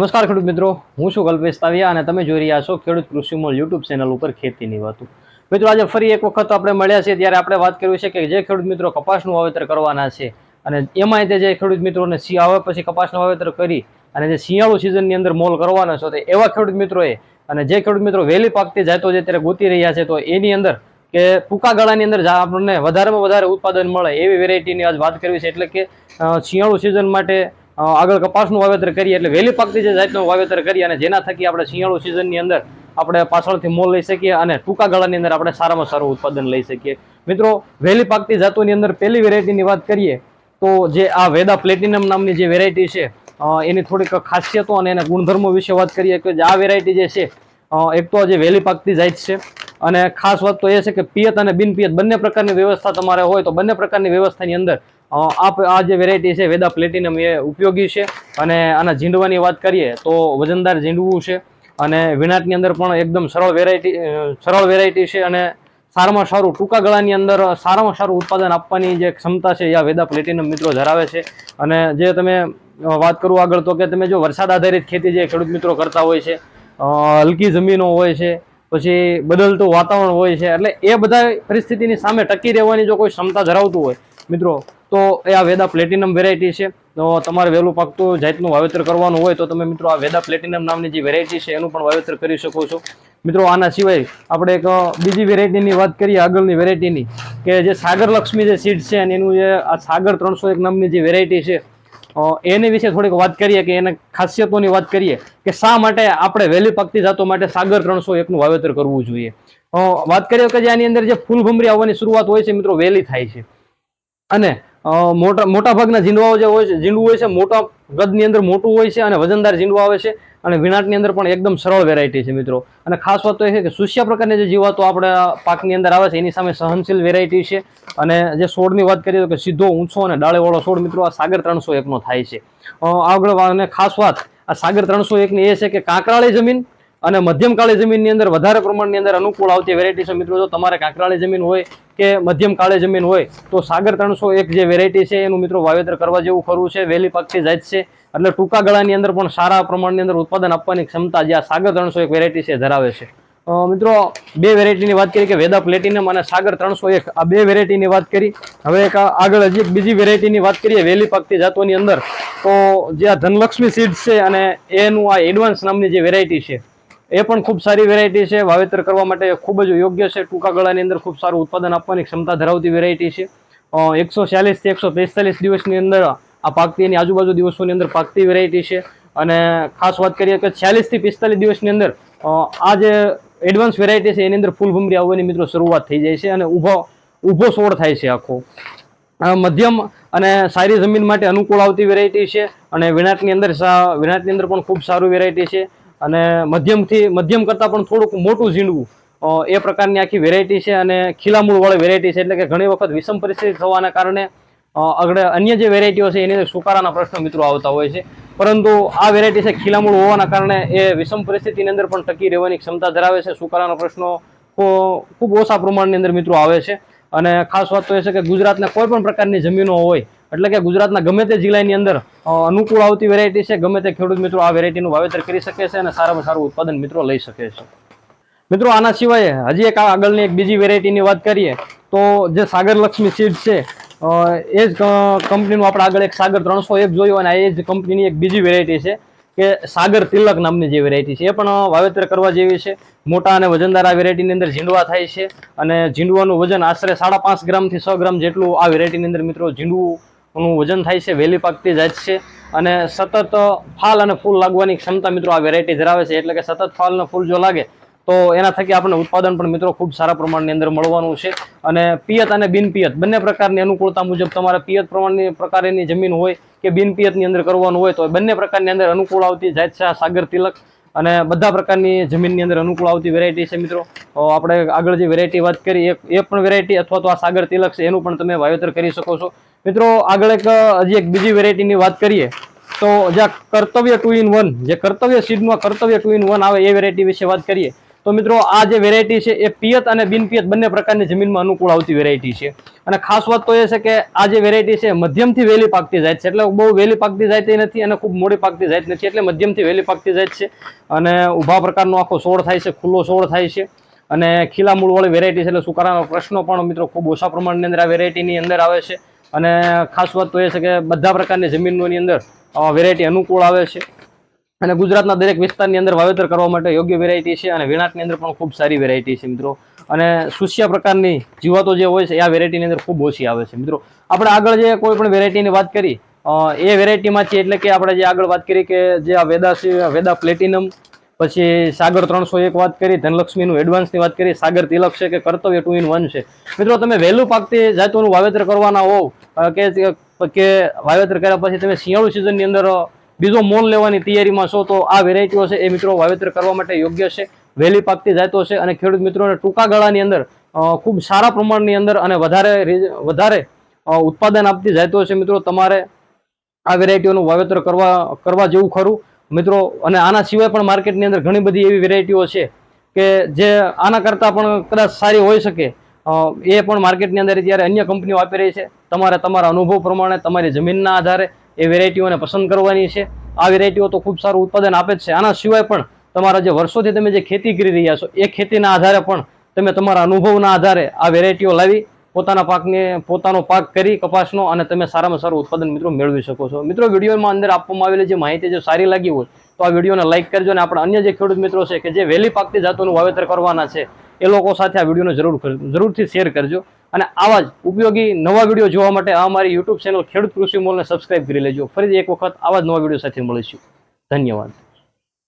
નમસ્કાર ખેડૂત મિત્રો, હું છું કલ્પેશ તાવિયા અને તમે જોઈ રહ્યા છો ખેડૂત કૃષિમોલ યુટ્યુબ ચેનલ ઉપર ખેતીની વાતો. મિત્રો, આજે ફરી એક વખત આપણે મળ્યા છીએ ત્યારે આપણે વાત કરવી છે કે જે ખેડૂત મિત્રો કપાસનું વાવેતર કરવાના છે અને એમાંય તે જે ખેડૂત મિત્રોને આવે પછી કપાસનું વાવેતર કરી અને જે શિયાળુ સિઝનની અંદર મોલ કરવાના છે, તો એવા ખેડૂત મિત્રોએ અને જે ખેડૂત મિત્રો વહેલી પાકતી જાતો જે ત્યારે ગોતી રહ્યા છે, તો એની અંદર કે ટૂંકા ગાળાની અંદર આપણને વધારેમાં વધારે ઉત્પાદન મળે એવી વેરાયટીની આજ વાત કરવી છે. એટલે કે શિયાળુ સિઝન માટે આગળ કપાસનું વાવેતર કરીએ એટલે વહેલી પાકતી જે જાતનું વાવેતર કરીએ અને જેના થકી આપણે શિયાળુ સિઝનની અંદર આપણે પાછળથી મોલ લઈ શકીએ અને ટૂંકા ગાળાની અંદર આપણે સારામાં સારું ઉત્પાદન લઈ શકીએ. મિત્રો, વહેલી પાકતી જાતોની અંદર પહેલી વેરાયટીની વાત કરીએ તો જે આ વેદા પ્લેટિનમ નામની જે વેરાયટી છે એની થોડીક ખાસિયતો અને એના ગુણધર્મો વિશે વાત કરીએ કે આ વેરાયટી જે છે એક તો જે વહેલી પાકતી જાત છે અને ખાસ વાત તો એ છે કે પિયત અને બિનપિયત બંને પ્રકારની વ્યવસ્થા તમારે હોય તો બંને પ્રકારની વ્યવસ્થાની અંદર આ આ જે વેરાયટી છે વેદા પ્લેટિનમ એ ઉપયોગી છે અને આના ઝીંડવાની વાત કરીએ તો વજનદાર ઝીંડવું છે અને વિનાટની અંદર પણ એકદમ સરળ વેરાયટી સરળ વેરાયટી છે અને સારામાં સારું ટૂંકા ગાળાની અંદર સારામાં સારું ઉત્પાદન આપવાની જે ક્ષમતા છે એ આ વેદા પ્લેટિનમ મિત્રો ધરાવે છે. અને જે તમે વાત કરું આગળ તો કે તમે જો વરસાદ આધારિત ખેતી જે ખેડૂત મિત્રો કરતા હોય છે હલકી જમીનો હોય છે, પછી બદલતું વાતાવરણ હોય છે, એટલે એ બધા પરિસ્થિતિની સામે ટકી રહેવાની જો કોઈ ક્ષમતા ધરાવતું હોય મિત્રો, તો એ આ વેદા પ્લેટિનમ વેરાયટી છે. તો તમારે વહેલું પાકતું જાતનું વાવેતર કરવાનું હોય તો તમે મિત્રો આ વેદા પ્લેટિનમ નામની જે વેરાયટી છે એનું પણ વાવેતર કરી શકો છો. મિત્રો, આના સિવાય આપણે એક બીજી વેરાયટીની વાત કરીએ આગળની વેરાયટીની કે જે સાગર લક્ષ્મી જે સીડ છે અને એનું જે આ સાગર ત્રણસો એક નામની જે વેરાયટી છે એની વિશે થોડીક વાત કરીએ કે એને ખાસિયતોની વાત કરીએ કે શા માટે આપણે વહેલી પાકતી જાતો માટે સાગર ત્રણસો એકનું વાવેતર કરવું જોઈએ. વાત કરીએ કે જે આની અંદર જે ફૂલ ભમરી આવવાની શરૂઆત હોય છે મિત્રો, વહેલી થાય છે. અને મોટા મોટા ભાગના ઝીંડવાઓ જે હોય છે, ઝીંડવું હોય છે, મોટા કદની અંદર મોટું હોય છે અને વજનદાર ઝીંડવા આવે છે અને વિનાટની અંદર પણ એકદમ સરળ વેરાયટી છે મિત્રો. અને ખાસ વાત તો એ છે કે સુસ્યા પ્રકારની જે જીવાતો આપણા પાકની અંદર આવે છે, એની સામે સહનશીલ વેરાયટી છે. અને જે છોડની વાત કરીએ તો કે સીધો ઊંચો અને ડાળેવાળો છોડ મિત્રો આ સાગર ત્રણસો એકનો થાય છે. આગળ અને ખાસ વાત, આ સાગર ત્રણસો એકની એ છે કે કાંકરાળી જમીન અને મધ્યમ કાળી જમીનની અંદર વધારે પ્રમાણની અંદર અનુકૂળ આવતી વેરાયટી છે મિત્રો. જો તમારે કાંકરાળી જમીન હોય કે મધ્યમ કાળી જમીન હોય, તો સાગર ત્રણસો એક જે વેરાયટી છે એનું મિત્રો વાવેતર કરવા જેવું ખરું છે. વહેલી પાકથી જાત છે. એટલે ટૂંકા ગાળાની અંદર પણ સારા પ્રમાણની અંદર ઉત્પાદન આપવાની ક્ષમતા જે આ સાગર ત્રણસો એક વેરાયટી છે ધરાવે છે. મિત્રો, બે વેરાયટીની વાત કરી કે વેદા પ્લેટિનમ અને સાગર ત્રણસો એક, આ બે વેરાયટીની વાત કરી. હવે એક આગળ હજી બીજી વેરાયટીની વાત કરીએ વહેલી પાકતી જાતોની અંદર. તો જે આ ધનલક્ષ્મી સીડ છે અને એનું આ એડવાન્સ નામની જે વેરાયટી છે એ પણ ખૂબ સારી વેરાયટી છે. વાવેતર કરવા માટે ખૂબ જ યોગ્ય છે. ટૂંકા ગાળાની અંદર ખૂબ સારું ઉત્પાદન આપવાની ક્ષમતા ધરાવતી વેરાયટી છે. એકસો છ્યાલીસથી એકસો પિસ્તાલીસ દિવસની અંદર આ પાકતી એની આજુબાજુ દિવસોની અંદર પાકતી વેરાયટી છે. અને ખાસ વાત કરીએ કે છ્યાલીસથી પિસ્તાલીસ દિવસની અંદર આ જે એડવાન્સ વેરાયટી છે એની અંદર ફૂલ ભમરી આવવાની મિત્રો શરૂઆત થઈ જાય છે અને ઊભો ઊભો છોડ થાય છે આખો. મધ્યમ અને સારી જમીન માટે અનુકૂળ આવતી વેરાયટી છે અને વિનાટની અંદર વિનાટની અંદર પણ ખૂબ સારું વેરાયટી છે. અને મધ્યમથી મધ્યમ કરતાં પણ થોડુંક મોટું ઝીંડવું. એ પ્રકારની આખી વેરાયટી છે અને ખીલામૂળવાળી વેરાયટી છે એટલે કે ઘણી વખત વિષમ પરિસ્થિતિ થવાના કારણે આગળ અન્ય જે વેરાયટીઓ છે એની સુકારાના પ્રશ્નો મિત્રો આવતા હોય છે. પરંતુ આ વેરાયટી છે ખીલામૂળ હોવાના કારણે એ વિષમ પરિસ્થિતિની અંદર પણ ટકી રહેવાની ક્ષમતા ધરાવે છે. સુકારાના પ્રશ્નો ખૂબ ઓછા પ્રમાણની અંદર મિત્રો આવે છે. અને ખાસ વાત તો એ છે કે ગુજરાતના કોઈ પણ પ્રકારની જમીનો હોય એટલે કે ગુજરાતના ગમે તે જિલ્લાની અંદર અનુકૂળ આવતી વેરાયટી છે, ગમે તે ખેડૂત મિત્રો આ વેરાયટીનું વાવેતર કરી શકે છે અને સારામાં સારું ઉત્પાદન મિત્રો લઈ શકે છે. મિત્રો, આના સિવાય હજી એક આગળની એક બીજી વેરાયટીની વાત કરીએ, તો જે સાગર લક્ષ્મી સીડ છે એ જ કંપનીનું આપણે આગળ એક સાગર ત્રણસો એક જોયું અને એ જ કંપનીની એક બીજી વેરાયટી છે, કે સાગર તિલક નામની જે વેરાયટી છે. એ પણ વાવેતર કરવા જેવી છે. મોટા અને વજનદાર આ વેરાયટીની અંદર ઝીંડવા થાય છે અને ઝીંડવાનું વજન આશરે સાડા પાંચ ગ્રામથી છ ગ્રામ જેટલું આ વેરાયટીની અંદર મિત્રો ઝીંડવું વજન થાય છે વહેલી પાકતી જાત છે. અને સતત ફાલ અને ફૂલ લાગવાની ક્ષમતા મિત્રો આ વેરાયટી ધરાવે છે. એટલે કે સતત ફાલ અને ફૂલ જો લાગે, તો એના થકી આપણને ઉત્પાદન પણ મિત્રો ખૂબ સારા પ્રમાણની અંદર મળવાનું છે. અને પિયત અને બિનપિયત, બંને પ્રકારની અનુકૂળતા મુજબ તમારે પિયત પ્રમાણની પ્રકારની જમીન હોય કે બિનપિયતની અંદર કરવાનું હોય, તો બંને પ્રકારની અંદર અનુકૂળ આવતી જાત છે આ સાગર તિલક. અને બધા પ્રકારની જમીનની અંદર અનુકૂળ આવતી વેરાયટી છે મિત્રો. આપણે આગળ જે વેરાયટી વાત કરી, એ પણ વેરાયટી અથવા તો આ સાગર તિલક છે, એનું પણ તમે વાવેતર કરી શકો છો. મિત્રો, આગળ એક, હજી એક બીજી વેરાયટીની વાત કરીએ, તો જે કર્તવ્ય ટુ ઇન વન જે કર્તવ્ય સીડનું કર્તવ્ય ટુ ઇન વન આવે એ વેરાયટી વિશે વાત કરીએ, તો મિત્રો, આ જે વેરાયટી છે એ પિયત અને બિનપિયત બંને પ્રકારની જમીનમાં અનુકૂળ આવતી વેરાયટી છે. અને ખાસ વાત તો એ છે કે આ જે વેરાયટી છે મધ્યમથી વહેલી પાકતી જાય છે, એટલે બહુ વહેલી પાકતી જાતી નથી અને ખૂબ મોડી પાકતી જાય નથી, એટલે મધ્યમથી વહેલી પાકતી જાય છે. અને ઊભા પ્રકારનો આખો છોડ થાય છે, ખુલ્લો છોડ થાય છે. અને ખીલા મૂળવાળી વેરાયટી છે, એટલે સુકારાનો પ્રશ્નો પણ મિત્રો ખૂબ ઓછા પ્રમાણની અંદર આ વેરાયટીની અંદર આવે છે. અને ખાસ વાત તો એ છે કે બધા પ્રકારની જમીનોની અંદર વેરાયટી અનુકૂળ આવે છે. અને ગુજરાતના દરેક વિસ્તારની અંદર વાવેતર કરવા માટે યોગ્ય વેરાયટી છે અને વિણાટની અંદર પણ ખૂબ સારી વેરાયટી છે મિત્રો. અને સુસ્યા પ્રકારની જીવાતો જે હોય છે, એ આ વેરાયટીની અંદર ખૂબ ઓછી આવે છે મિત્રો. આપણે આગળ જે કોઈ પણ વેરાયટીની વાત કરી એ વેરાયટીમાંથી એટલે કે આપણે જે આગળ વાત કરી કે જે આ વેદા વેદા પ્લેટિનમ પછી સાગર ત્રણસો એક વાત કરી, ધનલક્ષ્મીનું એડવાન્સની વાત કરી, સાગર તિલક છે કે કર્તવ્ય ટુ ઇન વન છે. મિત્રો, તમે વહેલું પાકતી જાતોનું વાવેતર કરવાના હોવ કે કે વાવેતર કર્યા પછી તમે શિયાળુ સિઝનની અંદર બીજો મોલ લેવાની તૈયારીમાં છો તો આ વેરાયટીઓ છે એ મિત્રો વાવેતર કરવા માટે યોગ્ય છે. વહેલી પાકતી જાતો છે અને ખેડૂત મિત્રોને ટૂંકા ગાળાની અંદર ખૂબ સારા પ્રમાણની અંદર અને વધારે વધારે ઉત્પાદન આપતી જાતો છે મિત્રો તમારે આ વેરાયટીઓનું વાવેતર કરવા કરવા જેવું ખરું. મિત્રો, અને આના સિવાય પણ માર્કેટની અંદર ઘણી બધી એવી વેરાયટીઓ છે કે જે આના કરતાં પણ કદાચ સારી હોઈ શકે. એ પણ માર્કેટની અંદર જ્યારે અન્ય કંપનીઓ આપી રહી છે, તમારે તમારા અનુભવ પ્રમાણે તમારી જમીનના આધારે એ વેરાયટીઓને પસંદ કરવાની છે. આ વેરાયટીઓ તો ખૂબ સારું ઉત્પાદન આપે છે. આના સિવાય પણ તમારા જે વર્ષોથી તમે જે ખેતી કરી રહ્યા છો, એ ખેતીના આધારે પણ તમે તમારા અનુભવના આધારે આ વેરાયટીઓ લાવી, પોતાના પાકને, પોતાનો પાક કરી, કપાસનો અને તમે સારામાં સારું ઉત્પાદન મિત્રો મેળવી શકો છો. મિત્રો, વિડીયોમાં અંદર આપવામાં આવેલી જે માહિતી જો સારી લાગી હોય તો આ વિડીયોને લાઇક કરજો અને આપણા અન્ય જે ખેડૂત મિત્રો છે કે જે વહેલી પાકતી જાતોનું વાવેતર કરવાના છે, એ લોકો સાથે આ વિડીયોને જરૂર જરૂરથી શેર કરજો. અને આવા જ ઉપયોગી નવા વીડિયો જોવા માટે આ અમારી યુટ્યુબ ચેનલ ખેડૂત કૃષિ મોલને સબસ્ક્રાઇબ કરી લેજો. ફરીથી એક વખત આવા જ નવા વીડિયો સાથે મળીશું. ધન્યવાદ.